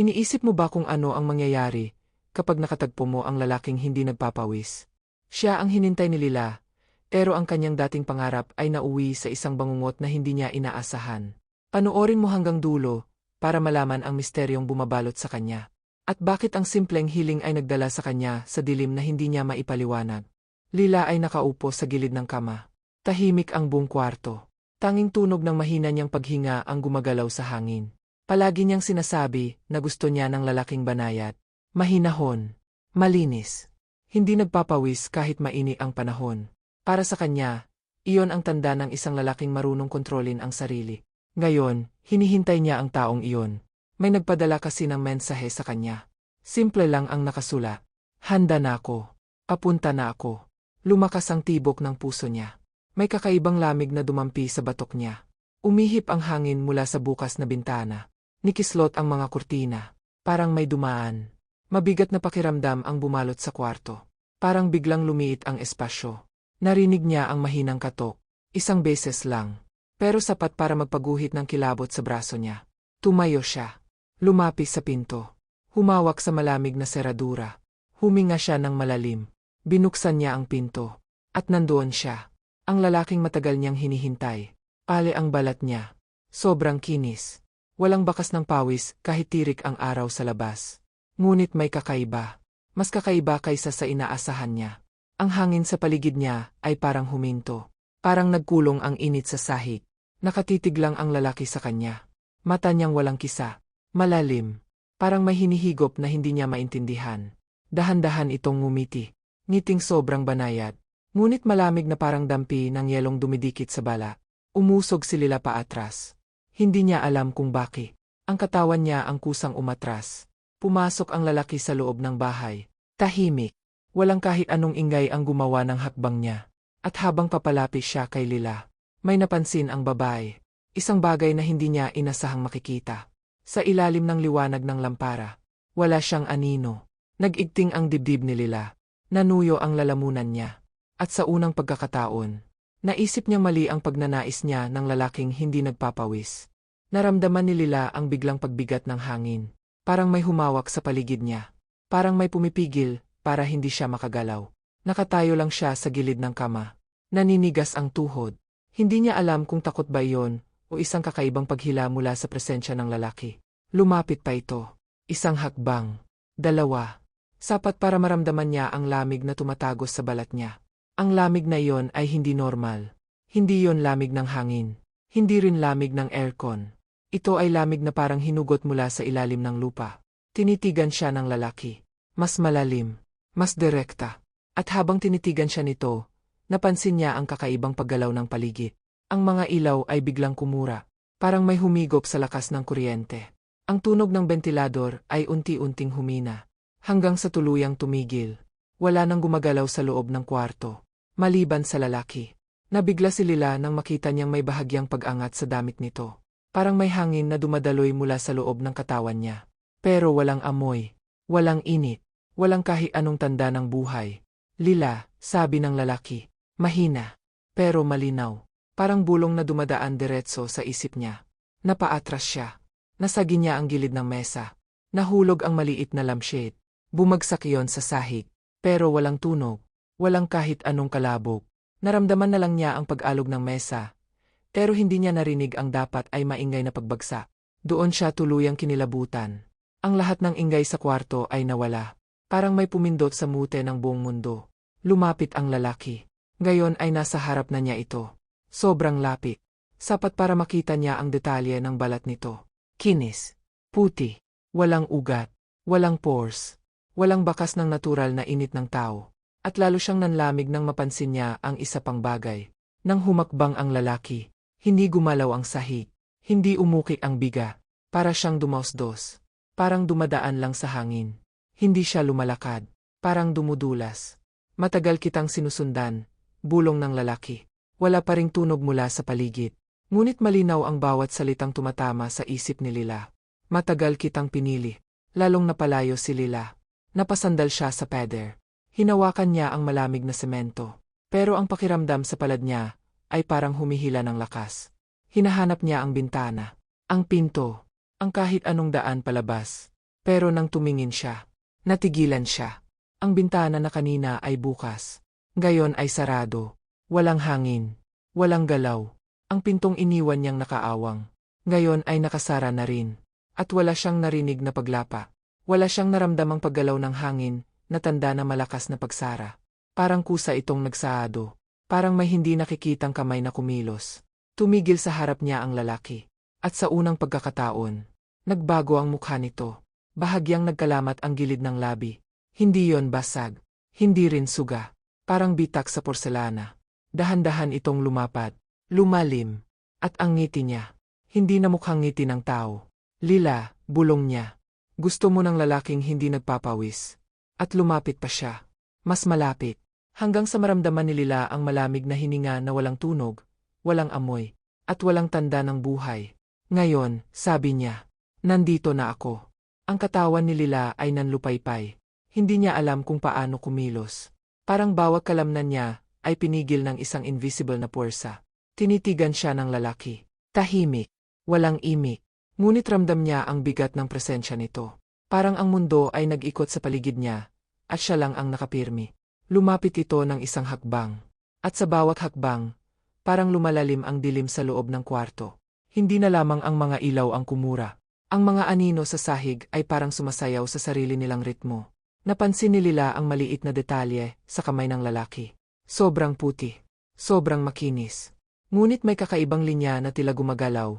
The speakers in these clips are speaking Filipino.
Iniisip mo ba kung ano ang mangyayari kapag nakatagpo mo ang lalaking hindi nagpapawis? Siya ang hinintay ni Lila, pero ang kanyang dating pangarap ay nauwi sa isang bangungot na hindi niya inaasahan. Panoorin mo hanggang dulo para malaman ang misteryong bumabalot sa kanya. At bakit ang simpleng hiling ay nagdala sa kanya sa dilim na hindi niya maipaliwanag. Lila ay nakaupo sa gilid ng kama. Tahimik ang buong kwarto. Tanging tunog ng mahina niyang paghinga ang gumagalaw sa hangin. Palagi niyang sinasabi na gusto niya ng lalaking banayat. Mahinahon. Malinis. Hindi nagpapawis kahit maini ang panahon. Para sa kanya, iyon ang tanda ng isang lalaking marunong kontrolin ang sarili. Ngayon, hinihintay niya ang taong iyon. May nagpadala kasi ng mensahe sa kanya. Simple lang ang nakasula. Handa na ako. Papunta na ako. Lumakas ang tibok ng puso niya. May kakaibang lamig na dumampi sa batok niya. Umihip ang hangin mula sa bukas na bintana. Nikislot ang mga kurtina. Parang may dumaan. Mabigat na pakiramdam ang bumalot sa kwarto. Parang biglang lumiit ang espasyo. Narinig niya ang mahinang katok. Isang beses lang. Pero sapat para magpaguhit ng kilabot sa braso niya. Tumayo siya. Lumapis sa pinto. Humawak sa malamig na seradura. Huminga siya ng malalim. Binuksan niya ang pinto. At nandoon siya. Ang lalaking matagal niyang hinihintay. Pale ang balat niya. Sobrang kinis. Walang bakas ng pawis kahit tirik ang araw sa labas. Ngunit may kakaiba. Mas kakaiba kaysa sa inaasahan niya. Ang hangin sa paligid niya ay parang huminto. Parang nagkulong ang init sa sahig. Nakatitig lang ang lalaki sa kanya. Mata niyang walang kisa. Malalim. Parang may hinihigop na hindi niya maintindihan. Dahan-dahan itong ngumiti. Ngiting sobrang banayad. Ngunit malamig na parang dampi ng yelong dumidikit sa bala. Umusog si Lila pa atras. Hindi niya alam kung bakit. Ang katawan niya ang kusang umatras. Pumasok ang lalaki sa loob ng bahay. Tahimik. Walang kahit anong ingay ang gumawa ng hakbang niya. At habang papalapit siya kay Lila, may napansin ang babae. Isang bagay na hindi niya inasahang makikita. Sa ilalim ng liwanag ng lampara, wala siyang anino. Nag-igting ang dibdib ni Lila. Nanuyo ang lalamunan niya. At sa unang pagkakataon, naisip niya mali ang pagnanais niya ng lalaking hindi nagpapawis. Naramdaman ni Lila ang biglang pagbigat ng hangin. Parang may humawak sa paligid niya. Parang may pumipigil para hindi siya makagalaw. Nakatayo lang siya sa gilid ng kama. Naninigas ang tuhod. Hindi niya alam kung takot ba iyon o isang kakaibang paghila mula sa presensya ng lalaki. Lumapit pa ito. Isang hakbang. Dalawa. Sapat para maramdaman niya ang lamig na tumatagos sa balat niya. Ang lamig na iyon ay hindi normal. Hindi yon lamig ng hangin. Hindi rin lamig ng aircon. Ito ay lamig na parang hinugot mula sa ilalim ng lupa. Tinitigan siya ng lalaki. Mas malalim. Mas direkta. At habang tinitigan siya nito, napansin niya ang kakaibang paggalaw ng paligid. Ang mga ilaw ay biglang kumura. Parang may humigop sa lakas ng kuryente. Ang tunog ng ventilador ay unti-unting humina. Hanggang sa tuluyang tumigil. Wala nang gumagalaw sa loob ng kwarto. Maliban sa lalaki. Nabigla si Lila nang makita niyang may bahagyang pag-angat sa damit nito. Parang may hangin na dumadaloy mula sa loob ng katawan niya. Pero walang amoy, walang init, walang kahit anong tanda ng buhay. Lila, sabi ng lalaki, mahina, pero malinaw. Parang bulong na dumadaan diretso sa isip niya. Napaatras siya. Nasagi niya ang gilid ng mesa. Nahulog ang maliit na lampshade. Bumagsak yon sa sahig. Pero walang tunog. Walang kahit anong kalabog. Naramdaman na lang niya ang pag-alog ng mesa pero hindi niya narinig ang dapat ay maingay na pagbagsak. Doon siya tuluyang kinilabutan. Ang lahat ng ingay sa kwarto ay nawala. Parang may pumindot sa mute ng buong mundo. Lumapit ang lalaki. Ngayon ay nasa harap na niya ito. Sobrang lapit. Sapat para makita niya ang detalye ng balat nito. Kinis. Puti. Walang ugat. Walang pores. Walang bakas ng natural na init ng tao. At lalo siyang nanlamig nang mapansin niya ang isa pang bagay. Nang humakbang ang lalaki, hindi gumalaw ang sahig. Hindi umukik ang biga. Para siyang dumausdos. Parang dumadaan lang sa hangin. Hindi siya lumalakad. Parang dumudulas. Matagal kitang sinusundan. Bulong ng lalaki. Wala pa ring tunog mula sa paligid. Ngunit malinaw ang bawat salitang tumatama sa isip ni Lila. Matagal kitang pinili. Lalong napalayo si Lila. Napasandal siya sa peder. Hinawakan niya ang malamig na semento. Pero ang pakiramdam sa palad niya ay parang humihila ng lakas. Hinahanap niya ang bintana, ang pinto, ang kahit anong daan palabas. Pero nang tumingin siya, natigilan siya. Ang bintana na kanina ay bukas. Gayon ay sarado. Walang hangin. Walang galaw. Ang pintong iniwan niyang nakaawang. Ngayon ay nakasara na rin. At wala siyang narinig na paglapa. Wala siyang naramdamang paggalaw ng hangin, na tanda na malakas na pagsara. Parang kusa itong nagsaado. Parang may hindi nakikitang kamay na kumilos. Tumigil sa harap niya ang lalaki. At sa unang pagkakataon, nagbago ang mukha nito. Bahagyang nagkalamat ang gilid ng labi. Hindi yon basag. Hindi rin suga. Parang bitak sa porselana. Dahan-dahan itong lumapat. Lumalim. At ang ngiti niya. Hindi na mukhang ngiti ng tao. Lila, bulong niya. Gusto mo ng lalaking hindi nagpapawis. At lumapit pa siya. Mas malapit. Hanggang sa maramdaman ni Lila ang malamig na hininga na walang tunog, walang amoy, at walang tanda ng buhay. Ngayon, sabi niya, nandito na ako. Ang katawan ni Lila ay nanlupaypay. Hindi niya alam kung paano kumilos. Parang bawat kalamnan niya ay pinigil ng isang invisible na puwersa. Tinitigan siya ng lalaki. Tahimik. Walang imik. Ngunit ramdam niya ang bigat ng presensya nito. Parang ang mundo ay nag-ikot sa paligid niya, at siya lang ang nakapirmi. Lumapit ito ng isang hakbang. At sa bawat hakbang, parang lumalalim ang dilim sa loob ng kwarto. Hindi na lamang ang mga ilaw ang kumura. Ang mga anino sa sahig ay parang sumasayaw sa sarili nilang ritmo. Napansin ni Lila ang maliit na detalye sa kamay ng lalaki. Sobrang puti. Sobrang makinis. Ngunit may kakaibang linya na tila gumagalaw.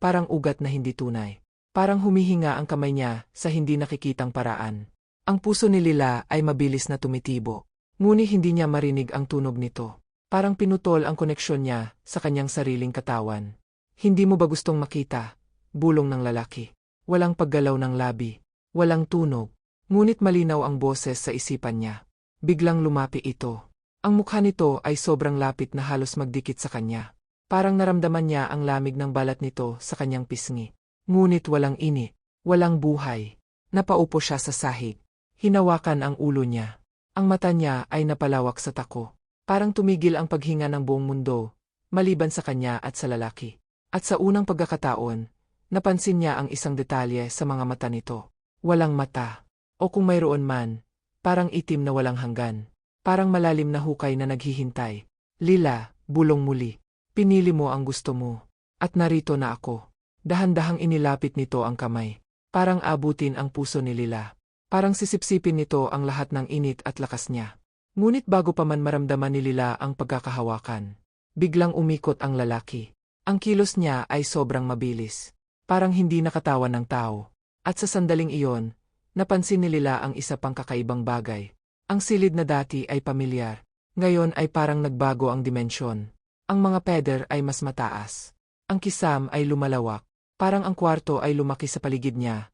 Parang ugat na hindi tunay. Parang humihinga ang kamay niya sa hindi nakikitang paraan. Ang puso ni Lila ay mabilis na tumitibo. Ngunit hindi niya marinig ang tunog nito. Parang pinutol ang koneksyon niya sa kanyang sariling katawan. Hindi mo ba gustong makita? Bulong ng lalaki. Walang paggalaw ng labi. Walang tunog. Ngunit malinaw ang boses sa isipan niya. Biglang lumapi ito. Ang mukha nito ay sobrang lapit na halos magdikit sa kanya. Parang naramdaman niya ang lamig ng balat nito sa kanyang pisngi. Ngunit walang ini, walang buhay. Napaupo siya sa sahig. Hinawakan ang ulo niya. Ang mata niya ay napalawak sa tako. Parang tumigil ang paghinga ng buong mundo, maliban sa kanya at sa lalaki. At sa unang pagkakataon, napansin niya ang isang detalye sa mga mata nito. Walang mata. O kung mayroon man, parang itim na walang hanggan. Parang malalim na hukay na naghihintay. Lila, bulong muli. Pinili mo ang gusto mo. At narito na ako. Dahan-dahang inilapit nito ang kamay. Parang abutin ang puso ni Lila. Parang sisipsipin nito ang lahat ng init at lakas niya. Ngunit bago pa man maramdaman ni Lila ang pagkakahawakan, biglang umikot ang lalaki. Ang kilos niya ay sobrang mabilis. Parang hindi nakatawan ng tao. At sa sandaling iyon, napansin ni Lila ang isa pang kakaibang bagay. Ang silid na dati ay pamilyar. Ngayon ay parang nagbago ang dimensyon. Ang mga peder ay mas mataas. Ang kisam ay lumalawak. Parang ang kwarto ay lumaki sa paligid niya.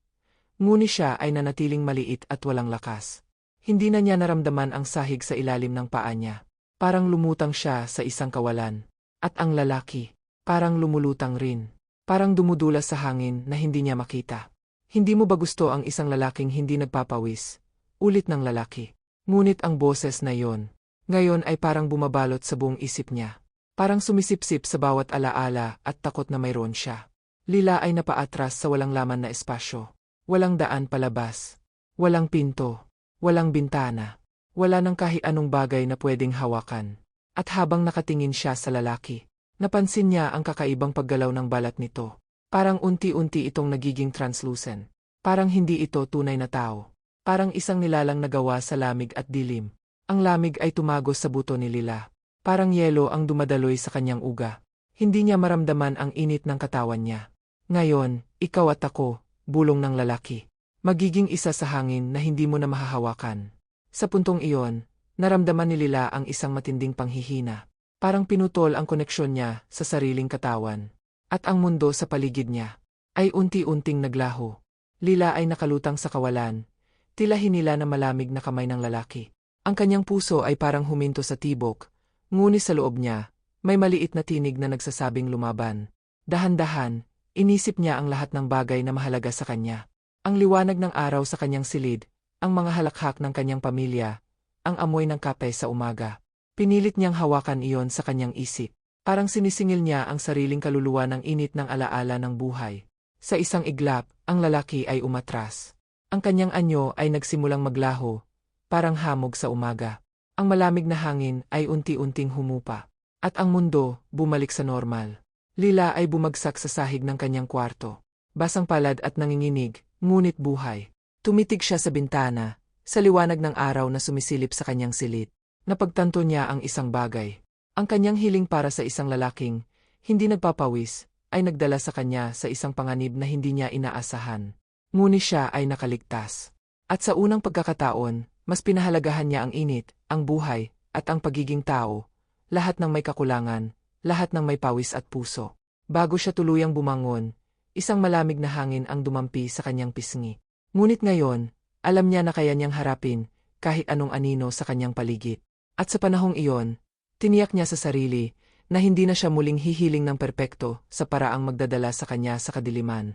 Ngunit siya ay nanatiling maliit at walang lakas. Hindi na niya naramdaman ang sahig sa ilalim ng paa niya. Parang lumutang siya sa isang kawalan. At ang lalaki, parang lumulutang rin. Parang dumudulas sa hangin na hindi niya makita. Hindi mo ba gusto ang isang lalaking hindi nagpapawis? Ulit ng lalaki. Ngunit ang boses na yon, ngayon ay parang bumabalot sa buong isip niya. Parang sumisipsip sa bawat alaala at takot na mayroon siya. Lila ay napaatras sa walang laman na espasyo. Walang daan palabas. Walang pinto. Walang bintana. Wala ng kahit anong bagay na pwedeng hawakan. At habang nakatingin siya sa lalaki, napansin niya ang kakaibang paggalaw ng balat nito. Parang unti-unti itong nagiging translucent. Parang hindi ito tunay na tao. Parang isang nilalang nagawa sa lamig at dilim. Ang lamig ay tumagos sa buto ni Lila. Parang yelo ang dumadaloy sa kanyang uga. Hindi niya maramdaman ang init ng katawan niya. Ngayon, ikaw at ako, bulong ng lalaki. Magiging isa sa hangin na hindi mo na mahahawakan. Sa puntong iyon, naramdaman ni Lila ang isang matinding panghihina. Parang pinutol ang koneksyon niya sa sariling katawan. At ang mundo sa paligid niya ay unti-unting naglaho. Lila ay nakalutang sa kawalan, tila hinila na malamig na kamay ng lalaki. Ang kanyang puso ay parang huminto sa tibok, ngunit sa loob niya, may maliit na tinig na nagsasabing lumaban. Dahan-dahan, inisip niya ang lahat ng bagay na mahalaga sa kanya. Ang liwanag ng araw sa kanyang silid, ang mga halakhak ng kanyang pamilya, ang amoy ng kape sa umaga. Pinilit niyang hawakan iyon sa kanyang isip. Parang sinisingil niya ang sariling kaluluwa ng init ng alaala ng buhay. Sa isang iglap, ang lalaki ay umatras. Ang kanyang anyo ay nagsimulang maglaho, parang hamog sa umaga. Ang malamig na hangin ay unti-unting humupa. At ang mundo, bumalik sa normal. Lila ay bumagsak sa sahig ng kanyang kwarto. Basang palad at nanginginig, ngunit buhay. Tumitig siya sa bintana, sa liwanag ng araw na sumisilip sa kanyang silid. Napagtanto niya ang isang bagay. Ang kanyang hiling para sa isang lalaking, hindi nagpapawis, ay nagdala sa kanya sa isang panganib na hindi niya inaasahan. Ngunit siya ay nakaligtas. At sa unang pagkakataon, mas pinahalagahan niya ang init, ang buhay, at ang pagiging tao, lahat ng may kakulangan, lahat ng may pawis at puso. Bago siya tuluyang bumangon, isang malamig na hangin ang dumampi sa kanyang pisngi. Ngunit ngayon, alam niya na kaya niyang harapin kahit anong anino sa kanyang paligid. At sa panahong iyon, tiniyak niya sa sarili na hindi na siya muling hihiling ng perpekto sa paraang magdadala sa kanya sa kadiliman.